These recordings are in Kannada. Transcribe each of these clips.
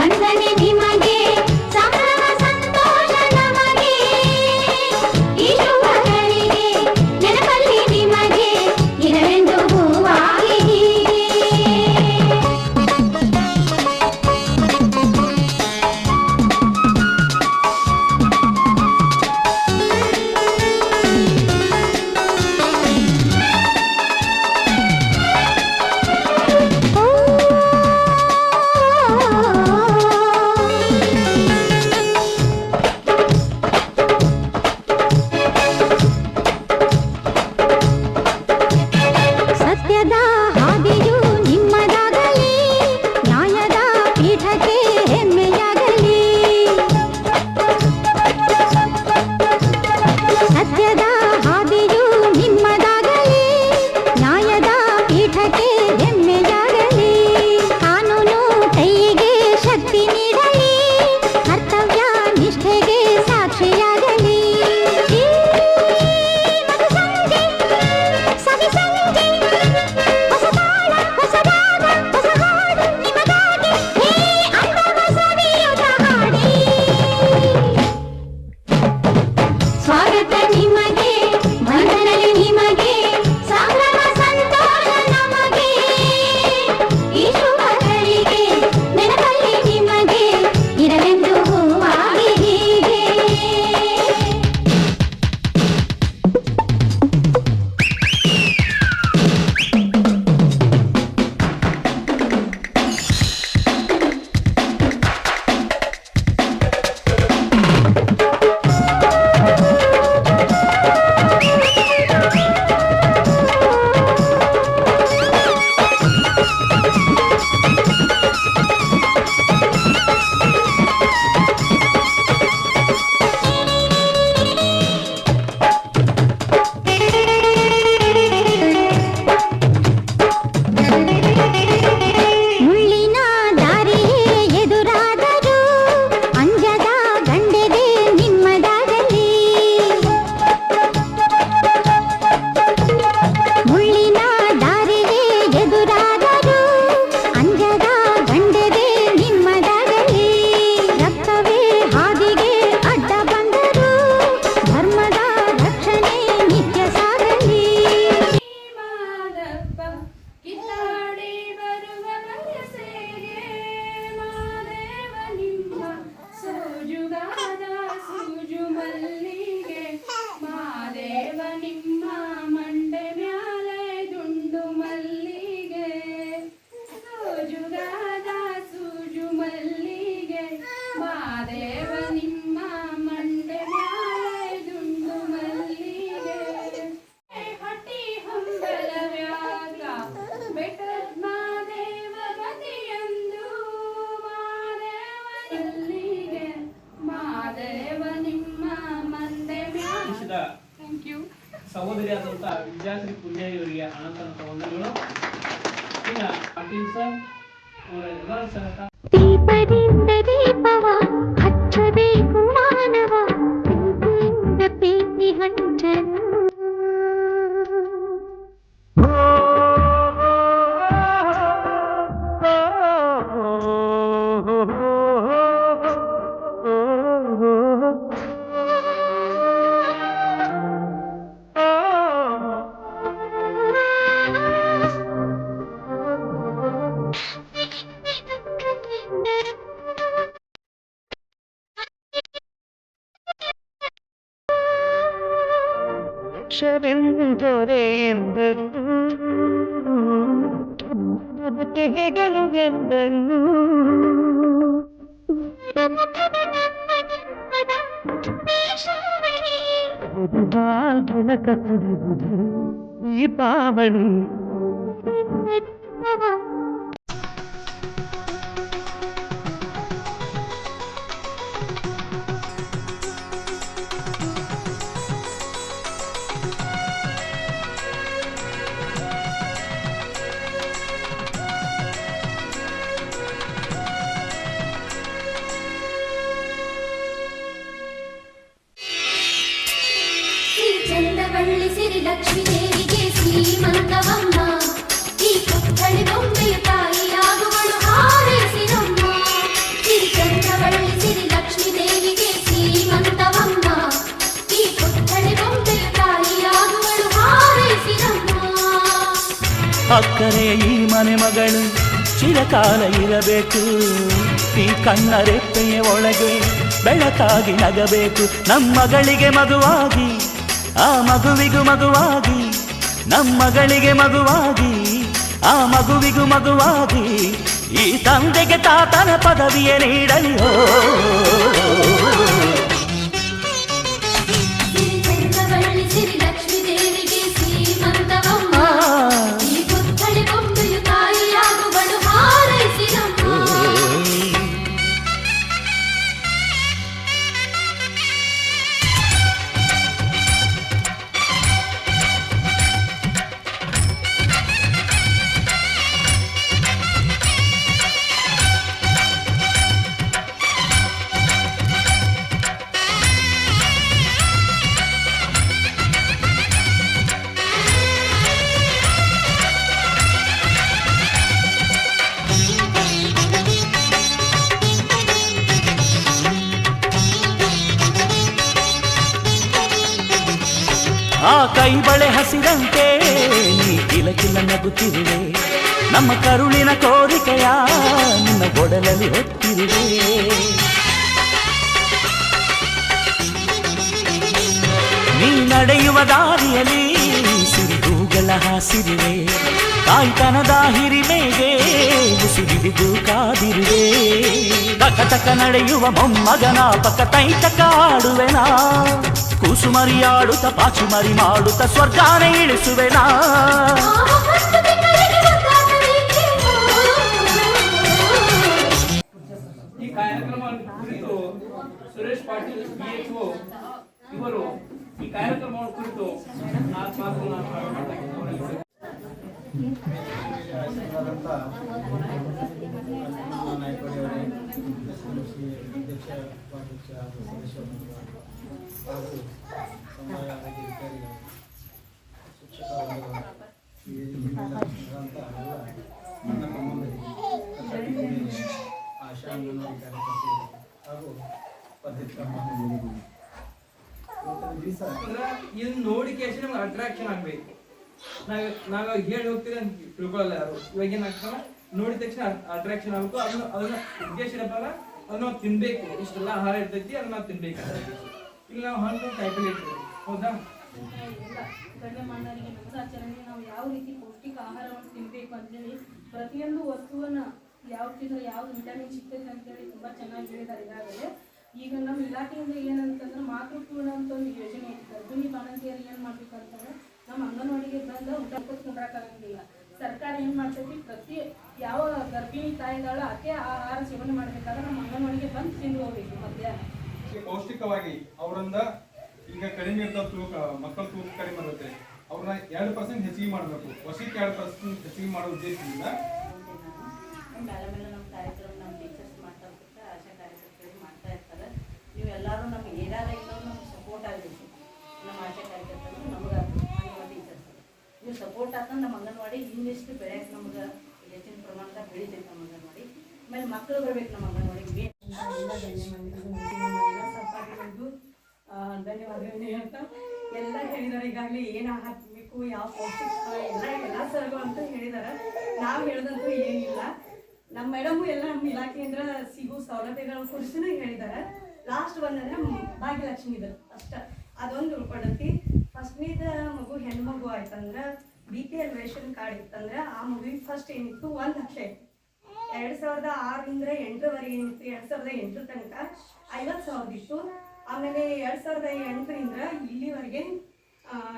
ಬಂದನೆ ನಿಮ್ಮ ಸಹೋದರಿಯಾದಂಥ ವಿದ್ಯಾಶ್ರೀ ಪುಣ್ಯ ಇವರಿಗೆ ಅನಂತನ ವಂದನೆಗಳು. ಇನ್ನು ಪಾಟೀಲ್ ಸರ್, ಅವರ ಎಲ್ಲರ ಸಹಕಾರ ದೀಪದಿಂದ ದೀಪವ ಹಚ್ಚಬೇಕು ಮಾನವ ಪ್ರೀತಿಯಿಂದ ಪ್ರೀತಿ ಹಂಚನು ಲಕ್ಷವೆಂದರೆ ಎಂದರು ಬದುಕಿಗೆಗಳು ಎಂದರು ಬೆಳಕ ಸುರಿಯುವುದು ದೀಪಾವಳಿ ಅಕ್ಕರೆ ಈ ಮನೆ ಮಗಳು ಚಿರಕಾಲ ಇರಬೇಕು. ಈ ಕಣ್ಣ ರೆಪ್ಪೆಯ ಒಳಗೆ ಬೆಳಕಾಗಿ ನಗಬೇಕು. ನಮ್ಮ ಮಗಳಿಗೆ ಮಗುವಾಗಿ ಆ ಮಗುವಿಗೂ ಮಗುವಾಗಿ ನಮ್ಮ ಮಗಳಿಗೆ ಮಗುವಾಗಿ ಆ ಮಗುವಿಗೂ ಮಗುವಾಗಿ ಈ ತಂದೆಗೆ ತಾತನ ಪದವಿಯೇ ನೀಡಲಿ ಆ ಕೈ ಬಳೆ ಹಸಿರಂತೆ ನೀ ಕಿಲಕಿಲ ನಗುತ್ತಿರುವೆ. ನಮ್ಮ ಕರುಳಿನ ಕೋರಿಕೆಯ ನಿನ್ನ ಒಡಲಲ್ಲಿ ಹೊತ್ತಿರುವೆ. ನೀ ನಡೆಯುವ ದಾರಿಯಲ್ಲಿ ಸಿರಿಗೂಗಳ ಹಾಸಿರುವೆ. ಕಾಯ್ತನದ ಹಿರಿಮೆಗೆ ಉಸಿರಿದು ಕಾದಿರುವೆ. ತಕ ತಕ ನಡೆಯುವ ಮೊಮ್ಮಗನ ಪಕ ತೈತಕ ಆಡುವೆನಾ ಕುಸುಮರಿಯಾಡುತ್ತ ಪಾಚುಮರಿ ಮಾಡುತ್ತ ಸ್ವರ್ಗಾನ ಇಳಿಸುವೆನಾ ಈ ಕಾರ್ಯಕ್ರಮ ಕುರಿತು ಸುರೇಶ್ ಪಾಟೀಲ್ ಬಿಎಚ್ಒ ಇವರು ಈ ಕಾರ್ಯಕ್ರಮವನ್ನು ಕುರಿತು ನಾಲ್ಕು ಮಾತುಗಳನ್ನು ಇದನ್ನ ನೋಡಿ ಕೇಸಿ ನಮ್ಗೆ ಅಟ್ರಾಕ್ಷನ್ ಆಗ್ಬೇಕು ನಾವ್ ನಾವ್ ಹೇಳಿ ಹೋಗ್ತೀರಿ ಅಂತ ತಿಳ್ಕೊಳ್ಳಲ್ಲ ಯಾರು ಇವಾಗ ಏನಾಗ್ತಾವ ನೋಡಿದ ತಕ್ಷಣ ಅಟ್ರಾಕ್ಷನ್ ಆಗ್ಬೇಕು ಅದನ್ನ ಅದನ್ನ ಉದ್ದೇಶ ಏನಪ್ಪ ಅದನ್ನ ತಿನ್ಬೇಕು ಇಷ್ಟೆಲ್ಲ ಆಹಾರ ಇರ್ತೈತಿ ಅದನ್ನ ತಿನ್ಬೇಕು ಇಲ್ಲಿ, ನಾವು ಹಣ್ಣು ಕಾಯಿಪಲ್ಲೆ ಇಟ್ಟಿದ್ದೀವಿ ಹೌದಾ? ಗಣ್ಯಮಾನ್ಯರಿಗೆ ನಮಸಾಚರಣೆ ನಾವು ಯಾವ ರೀತಿ ಪೌಷ್ಟಿಕ ಆಹಾರವನ್ನು ತಿನ್ನಬೇಕು ಅಂತೇಳಿ ಪ್ರತಿಯೊಂದು ವಸ್ತುವನ್ನ ಯಾವ ತಿಂದ್ರೆ ಯಾವ ವಿಟಮಿನ್ ಸಿಗ್ತೈತೆ ಅಂತೇಳಿ ತುಂಬಾ ಚೆನ್ನಾಗಿ ಹೇಳಿದ್ದಾರೆ ಈಗಾಗಲೇ. ಈಗ ನಮ್ಮ ಇಲಾಖೆಯಿಂದ ಏನಂತಂದ್ರೆ ಮಾತೃಪೂರ್ಣ ಅಂತ ಒಂದು ಯೋಜನೆ ಐತಿ ಗರ್ಭಿಣಿ ಬಾಣಂತಿಯರಿಗೆ ಏನ್ ಮಾಡ್ಬೇಕಂತಂದ್ರೆ ನಮ್ಮ ಅಂಗನವಾಡಿಗೆ ಬಂದ ಊಟ ಕುಂದ್ರಾಕಾಗಂಗಿಲ್ಲ ಸರ್ಕಾರ ಏನ್ ಮಾಡ್ತೈತಿ? ಪ್ರತಿ ಯಾವ ಗರ್ಭಿಣಿ ತಾಯಿಗಳ ಅದೇ ಆಹಾರ ಸೇವನೆ ಮಾಡ್ಬೇಕಾದ್ರೆ ನಮ್ಮ ಅಂಗನವಾಡಿಗೆ ಬಂದು ತಿಂದು ಹೋಗ್ಬೇಕು ಮಧ್ಯಾಹ್ನ. ಪೌಷ್ಟಿಕವಾಗಿ ಅವರಿಂದ ಈಗ ಕಡಿಮೆ ಇರ್ತಾವ ತೂಕ ಮಕ್ಕಳ ತೂಕ ಕಡಿಮೆ ಇರುತ್ತೆ ಅವ್ರನ್ನ ಎರಡು ಪರ್ಸೆಂಟ್ ಹೆಚ್ಚಿಗೆ ಮಾಡಬೇಕು. ವರ್ಷಕ್ಕೆ ಎರಡು ಪರ್ಸೆಂಟ್ ಹೆಚ್ಚಿಗೆ ಮಾಡೋ ಉದ್ದೇಶದಿಂದ ಕಾಲಮೇಲೆ ನಮ್ಮ ಕಾರ್ಯಕ್ರಮ ನಮ್ಮ ಟೀಚರ್ಸ್ ಮಾಡ್ತಾ ಇರ್ತಾರೆ ಆಶಾ ಕಾರ್ಯಕರ್ತರು ಮಾಡ್ತಾ ಇರ್ತಾರೆ. ನೀವೆಲ್ಲರೂ ನಮ್ಗೆ ಏನಾರ ಇಲ್ಲ ನಮ್ಗೆ ಸಪೋರ್ಟ್ ಆಗಬೇಕು. ನಮ್ಮ ಆಶಾ ಕಾರ್ಯಕರ್ತರು ನಮ್ಗೆ ಅಂಗನವಾಡಿ ಟೀಚರ್ಸ್ ನೀವು ಸಪೋರ್ಟ್ ಹಾಕೊಂಡು ನಮ್ಮ ಅಂಗನವಾಡಿ ಇನ್ನಿಷ್ಟು ಬೆಳೆಯಕ್ಕೆ ನಮ್ಗೆ ಹೆಚ್ಚಿನ ಪ್ರಮಾಣದಾಗ ಬೆಳಿತೈತೆ ನಮ್ಮ ಅಂಗನವಾಡಿ. ಆಮೇಲೆ ಮಕ್ಕಳು ಬರ್ಬೇಕು ನಮ್ಮ ಅಂಗನವಾಡಿಗೆ. ಎಲ್ಲ ಧನ್ಯವಾದಗಳು ಎಲ್ಲ ಆ, ಧನ್ಯವಾದಗಳು ಹೇಳ್ತಾ ಎಲ್ಲ ಹೇಳಿದಾರೆ ಈಗಾಗಲೇ ಏನು ಹಾಕಬೇಕು ಯಾವ ಪೌಷ್ಟಿಕ ಎಲ್ಲ ಎಲ್ಲ ಸರ್ಗು ಅಂತ ಹೇಳಿದಾರೆ ನಾವು ಹೇಳ್ದಂತೂ ಏನಿಲ್ಲ. ನಮ್ಮ ಮೇಡಮು ಎಲ್ಲ ನಮ್ಮ ಇಲಾಖೆಯಿಂದ ಸಿಗೋ ಸೌಲಭ್ಯಗಳ ಕುರಿತು ಹೇಳಿದ್ದಾರೆ. ಲಾಸ್ಟ್ ಒಂದಂದ್ರೆ ಭಾಗ್ಯಲಕ್ಷ್ಮಿ ಇದು ಅಷ್ಟ. ಅದೊಂದು ಉಳ್ಕೊಂಡತಿ. ಫಸ್ಟ್ನೇದ ಮಗು ಹೆಣ್ಮಗು ಆಯ್ತಂದ್ರೆ B P L ration card ಇತ್ತಂದ್ರೆ ಆ ಮಗುವಿಗೆ ಫಸ್ಟ್ ಏನಿತ್ತು? ಒಂದು ಲಕ್ಷ ಎರಡ್ ಸಾವಿರದ ಆರರಿಂದ ಎಂಟರವರೆಗೆ ಏನಿತ್ತು? ಎರಡು ಸಾವಿರದ ಎಂಟರ ತನಕ ಐವತ್ತು ಸಾವಿರದ ಇತ್ತು. ಆಮೇಲೆ ಎರಡ್ ಸಾವಿರದ ಎಂಟರಿಂದ ಇಲ್ಲಿವರೆಗೆ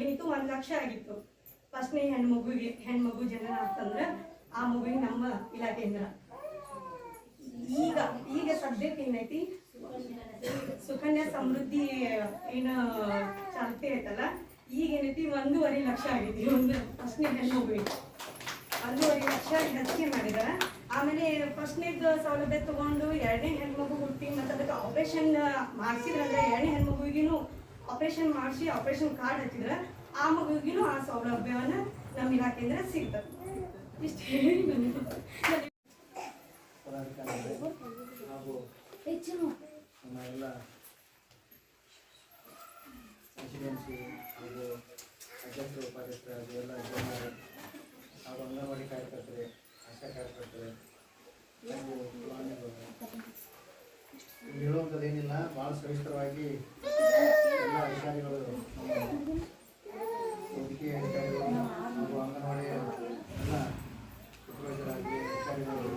ಏನಿತ್ತು, ಒಂದು ಲಕ್ಷ ಆಗಿತ್ತು. ಫಸ್ಟ್ನೇ ಹೆಣ್ಣು ಮಗು ಜನನ ಆಗ್ತಂದ್ರೆ ಆ ಮಗುವಿಗೆ ನಮ್ಮ ಇಲಾಖೆಯಿಂದ ಈಗ ಈಗ ಸದ್ಯಕ್ಕೆ ಏನೈತಿ? ಸುಕನ್ಯಾ ಸಮೃದ್ಧಿ ಏನು ಚಾಲ್ತಿ ಐತಲ್ಲ, ಈಗ ಏನೈತಿ, ಒಂದೂವರೆ ಲಕ್ಷ ಆಗೈತಿ ಒಂದು ಫಸ್ಟ್ನೇ ಹೆಣ್ಮಗುವಿಗೆ. ಒಂದೂವರೆ ಲಕ್ಷ ಹೆಚ್ಚಿಗೆ ಮಾಡಿದಾರ. ಆಮೇಲೆ ಫಸ್ಟ್ನೇದು ಸೌಲಭ್ಯ ತಗೊಂಡು ಎರಡನೇ ಹೆಣ್ಮಗು ಹುಟ್ಟಿ ಮತ್ತು ಅದಕ್ಕೆ ಆಪ್ರೇಷನ್ ಮಾಡಿಸಿದ್ರಂದ್ರೆ ಎರಡನೇ ಹೆಣ್ಮಗುಗಿನೂ ಆಪರೇಷನ್ ಮಾಡಿಸಿ ಆಪರೇಷನ್ ಕಾರ್ಡ್ ಹಚ್ಚಿದ್ರ ಆ ಮಗುವಿಗೂ ಆ ಸೌಲಭ್ಯವನ್ನು ನಮ್ಮ ಇಲಾಖೆಯಿಂದ ಸಿಗ್ತದೆ. ಇಷ್ಟು ಹೇಳಿ ಉಪಾಧ್ಯಕ್ಷರು ಎಲ್ಲ ಅಂಗನವಾಡಿ ಕಾರ್ಯಕರ್ತರೆ ಹೇಳುವಂಥದ್ದು ಏನಿಲ್ಲ ಭಾಳ ಸವಿಸ್ತರವಾಗಿ ಎಲ್ಲ ಅಧಿಕಾರಿಗಳು ವೈದ್ಯಕೀಯ ಅಧಿಕಾರಿಗಳು ಅಂಗನವಾಡಿ ಎಲ್ಲ ಸೂಪರ್ವೈಸರಾಗಿ ಅಧಿಕಾರಿಗಳು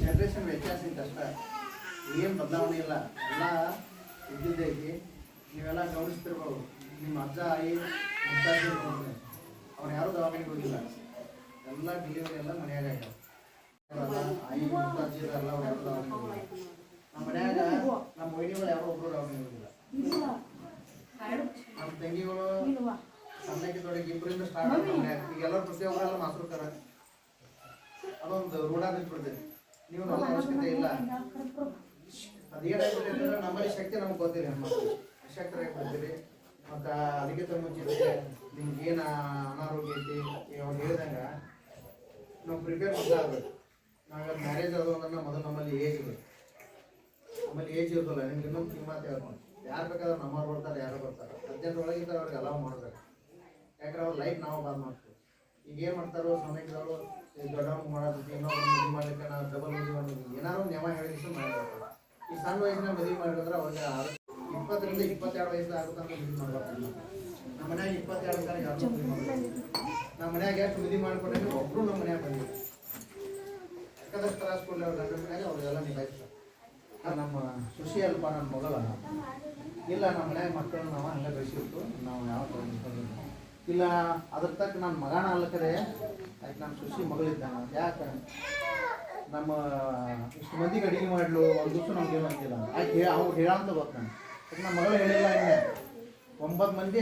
ಜನರೇಷನ್ ವ್ಯತ್ಯಾಸ ಐತೆ ಅಷ್ಟೇ. ಏನು ಬದಲಾವಣೆ ಇಲ್ಲ. ಎಲ್ಲ ಇದ್ದಿದ್ದೈತಿ ನೀವೆಲ್ಲ ಗಮನಿಸ್ತಿರ್ಬೋದು. ನಿಮ್ಮ ಅಜ್ಜ, ಆಯಿ ಅವ್ರು ಯಾರು ದವಾಖಾನೆಗೆ ಹೋಗಿಲ್ಲ. ಎಲ್ಲ ಡೆಲಿವರಿ ಎಲ್ಲ ಮನ್ಯಾಗ ಆಗ್ಯಾವ ಆಯಿ ಮುತ್ತಾಜಿ ಎಲ್ಲ ಯಾರು ದವಾಖಾನೆಗೆ ನಮ್ಮ ಮನ್ಯಾಗ ನಮ್ಮ ವೈನಿಗಳು ಯಾರೋ ಒಬ್ರು ದವಾಖಾನೆಗೆ ನಮ್ಮ ತಂಗಿಗಳು ಸ್ಟಾರ್ಟ್ ಈಗ ಎಲ್ಲರೂ ಪ್ರತಿಯೊಬ್ಬರೆಲ್ಲ ಕರ ಅದೊಂದು ರೂಢ ಬಿಟ್ಬಿಡ್ತೈತಿ ನೀವು ನಮ್ಮ ಅವಶ್ಯಕತೆ ಇಲ್ಲ. ಅದೇ ಅಂದ್ರೆ ನಮ್ಮಲ್ಲಿ ಶಕ್ತಿ ನಮ್ಗೆ ಗೊತ್ತಿಲ್ಲ ಹೆಣ್ಮಕ್ಳು ಅಶಕ್ತರಾಗಿ ಬಿಡ್ತೀರಿ ಮತ್ತು ಅದಕ್ಕಿಂತ ಮುಂಚೆ ನಿಮ್ಗೆ ಏನು ಅನಾರೋಗ್ಯ ಐತಿ? ಇವಾಗ ಹೇಳ್ದಂಗ ನಾವು ಪ್ರಿಪೇರ್ ಆಗಬೇಕು ನಾವೇ ಮ್ಯಾರೇಜ್ ಅದು ಅಂದ್ರೆ ಮೊದಲು ನಮ್ಮಲ್ಲಿ ಏಜ್ ಇರುತ್ತೆ ನಮ್ಮಲ್ಲಿ ಏಜ್ ಇರೋದಿಲ್ಲ ನಿಮ್ಗೆ ಇನ್ನೊಂದು ಸಿನಿಮಾ ಹೇಳ್ಕೊಂಡು ಯಾರು ಬೇಕಾದ್ರೆ ನಮ್ಮವ್ರು ಬರ್ತಾರೆ, ಯಾರು ಬರ್ತಾರೆ. ಹದಿನೆಂಟು ಒಳಗಿಂದ ಅವ್ರಿಗೆ ಅಲಾವ್ ಮಾಡಬೇಕು. ಯಾಕಂದ್ರೆ ಅವ್ರ ಲೈಫ್ ನಾವು ಬಾದ್ ಮಾಡ್ತೀವಿ. ಈಗ ಏನು ಮಾಡ್ತಾರೋ, ಸಮಯದವರು ದೊಡ್ಡವ್ರು ಮಾಡೋದಕ್ಕೆ ಇನ್ನೊಂದು ಮದುವೆ ಮಾಡ್ಲಿಕ್ಕೆ ನಾವು ಡಬಲ್ ಮದುವೆ ಮಾಡೋದು ಏನಾದ್ರು ನೆಮ ಹೇಳಿದ್ರು ಮಾಡಿರ್ತಾರೆ ಈ ಸಣ್ಣ ವಯಸ್ಸಿನ ಮದುವೆ ಮಾಡಿದ್ರೆ ಅವ್ರಿಗೆ ಆರು- ಇಪ್ಪತ್ತರಿಂದ ಇಪ್ಪತ್ತೆರಡು ವಯಸ್ಸು ಆಗುತ್ತೆ ಅಂತ ಮದುವೆ ಮಾಡ್ಬೇಕು ನಮ್ಮ ಮನ್ಯಾಗ ಇಪ್ಪತ್ತೆರಡು ಸಾವಿರ ಯಾರು ನಮ್ಮ ಮನ್ಯಾಗ ಎಷ್ಟು ಮದುವೆ ಮಾಡ್ಕೊಂಡ್ರೆ ಒಬ್ರು ನಮ್ಮ ಮನ್ಯಾಗ ಬಂದಿಲ್ಲ ಯಾಕಂದ್ರೆ ತ್ರಾಸ ಕೊಡ್ಲಿ ಅವ್ರ ಗಂಡನ ಮನ್ಯಾಗ, ಅವ್ರಿಗೆಲ್ಲ ನಿಭಾಯಿಸ್ತಾರೆ ನಮ್ಮ ಸುಶಿ ಅಲ್ಪ ನನ್ನ ಮಗಳ. ಇಲ್ಲ, ನಮ್ಮ ಮನ್ಯಾಗ ಮಕ್ಕಳನ್ನ ನಾವು ಹಂಗೆ ಬೆಳೆಸಿರ್ತು ನಾವು ಯಾವ. ಇಲ್ಲ, ಅದ್ರ ತಕ್ಕ ನನ್ನ ಮಗನ ಅಲ್ಲಕರೆ ಆಯ್ತು, ನಮ್ಮ ಸುಶಿ ಮಗಳಿದ್ದಾನ. ಯಾಕೆ? ನಮ್ಮ ಇಷ್ಟು ಮಂದಿಗೆ ಅಡಿಗೆ ಮಾಡಲು, ಒಂದು ದಿವಸ ನಮ್ಗೆ ಅಂತಿಲ್ಲ. ಆಯ್ತು ಅವ್ರು ಹೇಳಂತ ಗೊತ್ತಾನ ನಮ್ಮ ಮಗಳು ಹೇಳಿಲ್ಲ ಇನ್ನು. ಒಂಬತ್ತು ಮಂದಿ